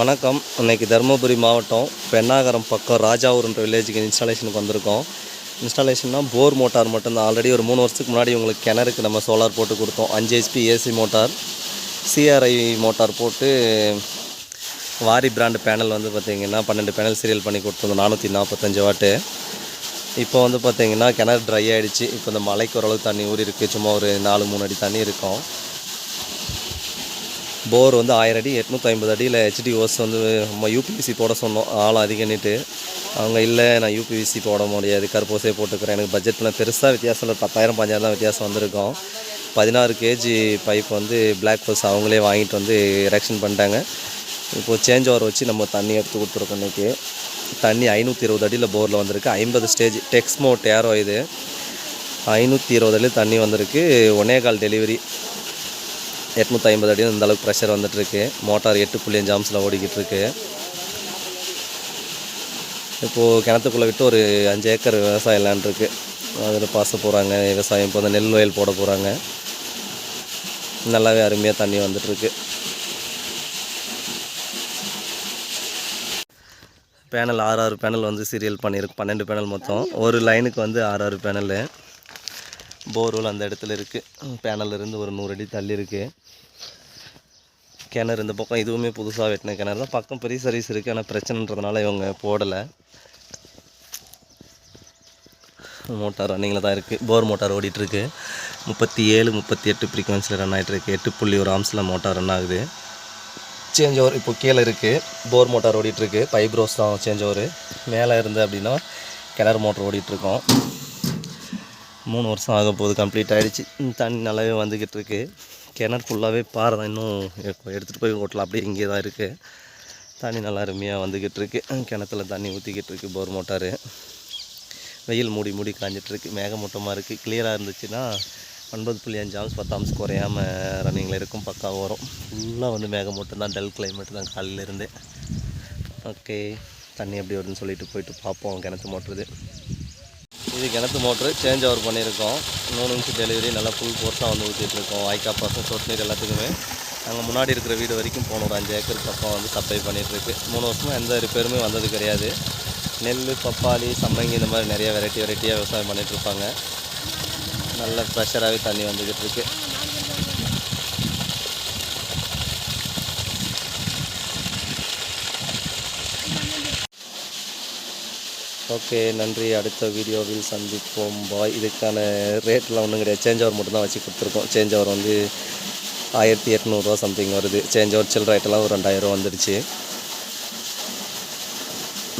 வணக்கம். இன்றைக்கி தருமபுரி மாவட்டம் பெண்ணாகரம் பக்கம் ராஜாவூர்ன்ற வில்லேஜுக்கு இன்ஸ்டாலேஷனுக்கு வந்திருக்கோம். இன்ஸ்டாலேஷன்னா போர் மோட்டார் மட்டும்தான். ஆல்ரெடி ஒரு மூணு வருஷத்துக்கு முன்னாடி உங்களுக்கு கிணறுக்கு நம்ம சோலார் போட்டு கொடுத்தோம். அஞ்சு HP AC motor CRI motor போட்டு வாரி பிராண்டு பேனல் வந்து பார்த்திங்கன்னா பன்னெண்டு பேனல் சீரியல் பண்ணி கொடுத்துருந்தோம். நானூற்றி நாற்பத்தஞ்சு வாட்டு. இப்போ வந்து பார்த்திங்கன்னா கிணறு ட்ரை ஆகிடுச்சு இப்போ இந்த மலைக்கு ஓரளவுக்கு தண்ணி ஊறி இருக்குது சும்மா ஒரு நாலு மூணு அடி தண்ணி இருக்கும். போர் வந்து ஆயிரம் அடி எட்நூற்றி ஐம்பது அடியில் ஹெச்டி ஓஸ் வந்து நம்ம யூபிவிசி போட சொன்னோம். ஆழம் அதிகன்னுட்டு அவங்க இல்லை நான் யூபிவிசி போட முடியாது. கருப்போசே போட்டுக்கிறேன். எனக்கு பட்ஜெட்டில் பெருசாக வித்தியாசம் இல்லை. பத்தாயிரம் பஞ்சாயிரம் தான் வித்தியாசம் வந்திருக்கும். பதினாறு கேஜி பைப் வந்து பிளாக் பஸ் அவங்களே வாங்கிட்டு வந்து எரெக்ஷன் பண்ணிட்டாங்க. இப்போது சேஞ்ச் ஓவர் வச்சு நம்ம தண்ணி எடுத்து கொடுத்துருக்கோம் இன்றைக்கி தண்ணி ஐநூற்றி இருபது அடியில் போரில் வந்திருக்கு. ஐம்பது ஸ்டேஜ் டெக்ஸ்மோ டேரோ இது. ஐநூற்றி இருபது அடியில் தண்ணி வந்திருக்கு. ஒன்னே கால் டெலிவரி எட்நூற்றி ஐம்பது அடியும் இந்த அளவுக்கு ப்ரெஷர் வந்துட்டுருக்கு. மோட்டார் எட்டு புள்ளி அஞ்சு ஆம்ஸில் ஓடிக்கிட்டு இருக்கு இப்போது கிணத்துக்குள்ளே விட்டு ஒரு அஞ்சு ஏக்கர் விவசாயம் லேண்ட் இருக்குது அதில் பாச போகிறாங்க விவசாயம். இப்போ வந்து நெல் வயல் போட போகிறாங்க நல்லாவே அருமையாக தண்ணி வந்துட்டுருக்கு. பேனல் ஆறு ஆறு பேனல் வந்து சீரியல் பண்ணியிருக்கு பன்னெண்டு பேனல் மொத்தம். ஒரு லைனுக்கு வந்து ஆறு ஆறு பேனலு. போர்வெல் அந்த இடத்துல இருக்குது பேனல்லிருந்து ஒரு நூறு அடி தள்ளி இருக்குது கிணறு இந்த பக்கம் இதுவுமே புதுசாக வெட்டின கிணறு தான். பக்கம் பெரிய சர்வீஸ் இருக்குது ஆனால் பிரச்சனைன்றதுனால இவங்க போடலை. மோட்டார் ரன்னிங்கில் தான் இருக்குது போர் மோட்டார் ஓடிட்டுருக்கு. முப்பத்தி ஏழு முப்பத்தி எட்டு ஃப்ரீக்வன்சியில் ரன் ஆகிட்டுருக்கு எட்டு புள்ளி ஒரு ஆம்ஸில் மோட்டார் ரன் ஆகுது. சேஞ்ச் ஓவர் இப்போ கீழே இருக்குது போர் மோட்டார் ஓடிட்டுருக்கு. பைப்ரோஸ் தான் சேஞ்ச் ஓவர் மேலே இருந்து அப்படின்னா கிணறு மோட்டர் ஓடிட்டுருக்கோம். மூணு வருஷம் ஆக போகுது கம்ப்ளீட் ஆகிடுச்சு தண்ணி நல்லாவே வந்துக்கிட்டு இருக்கு. கிணறு ஃபுல்லாகவே பாறை தான் இன்னும் எடுத்துகிட்டு போய் ஓட்டலாம் அப்படியே இங்கே தான் இருக்குது தண்ணி நல்லா அருமையாக வந்துக்கிட்டு இருக்கு. கிணத்துல தண்ணி ஊற்றிக்கிட்டு இருக்கு போர் மோட்டாரு வெயில் மூடி மூடி காஞ்சிட்ருக்கு மேகமூட்டமாக இருக்குது கிளியராக இருந்துச்சுன்னா ஒன்பது புள்ளி அஞ்சு ஆம்ஸ் பத்து ஆம்ஸ் குறையாமல் ரன்னிங்கில் இருக்கும். பக்கா வரும் ஃபுல்லாக வந்து மேகமூட்டம் தான் டல் கிளைமேட் தான் காலையிலேருந்து ஓகே தண்ணி எப்படி வருதுன்னு சொல்லிட்டு போயிட்டு பார்ப்போம். கிணத்து மோட்டுறது. இது கிணத்து மோட்ரு சேஞ்ச் ஓவர் பண்ணியிருக்கோம். மூணு நிமிஷம் டெலிவரி நல்லா ஃபுல் ஃபோர்ஸாக வந்து ஊற்றிட்டுருக்கோம் வாய்க்கா பாசம் சொட்டு நீர் எல்லாத்துக்குமே. நாங்கள் முன்னாடி இருக்கிற வீடு வரைக்கும் போன ஒரு அஞ்சு ஏக்கர் பக்கம் வந்து சப்ளை பண்ணிகிட்ருக்கு மூணு வருஷமாக எந்த ரிப்பேருமே வந்தது கிடையாது. நெல் பப்பாளி சம்மங்கி இந்த மாதிரி நிறைய வெரைட்டி வெரைட்டியாக விவசாயம் பண்ணிகிட்ருப்பாங்க நல்ல ப்ரெஷராகவே தண்ணி வந்துக்கிட்டு இருக்குது ஓகே நன்றி. அடுத்த வீடியோவில் சந்திப்போம். பாய் இதுக்கான ரேட்லாம் ஒன்றும் கிடையாது. சேஞ்ச் ஓவர் மட்டும் தான் வச்சு கொடுத்துருக்கோம். சேஞ்ச் ஓவர் வந்து ஆயிரத்தி எட்நூறுரூவா சம்திங் வருது. சேஞ்ச் ஓவர் சில்லற ஐட்டெல்லாம் ஒரு ரெண்டாயிரம் வந்துடுச்சு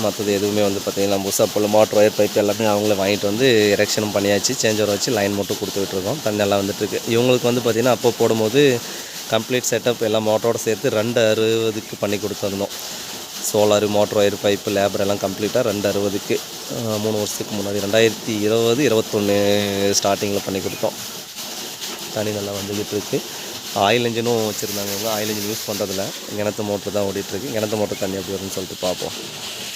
மற்றது எதுவுமே வந்து பார்த்திங்கன்னா போல் மோட்டர் ஒயர் பைப் எல்லாமே அவங்களே வாங்கிட்டு வந்து எரெக்ஷனும் பண்ணியாச்சு. சேஞ்ச் ஓவர் வச்சு லைன் மட்டும் கொடுத்துட்ருக்கோம் தண்ணி எல்லாம் வந்துட்டுருக்கு இவங்களுக்கு வந்து பார்த்திங்கன்னா அப்போ போடும்போது கம்ப்ளீட் செட்டப் எல்லாம் மோட்டரோட சேர்த்து ரெண்டு அறுபதுக்கு பண்ணி கொடுத்துருந்தோம் solar motor wire pipe labour எல்லாம் கம்ப்ளீட்டாக ரெண்டு அறுபதுக்கு மூணு வருஷத்துக்கு முன்னாடி ரெண்டாயிரத்தி இருபது இருபத்தொன்று ஸ்டார்டிங்கில் பண்ணி கொடுத்தோம். தண்ணி நல்லா வந்துக்கிட்டு இருக்குது ஆயில் இன்ஜினும் வச்சுருந்தாங்க இவங்க. ஆயில் இன்ஜின் யூஸ் பண்ணுறதில்ல கிணத்து மோட்ரு தான் ஓடிட்டுருக்கு கிணத்து மோட்டர் தண்ணி எப்படி வரும்னு சொல்லிட்டு பார்ப்போம்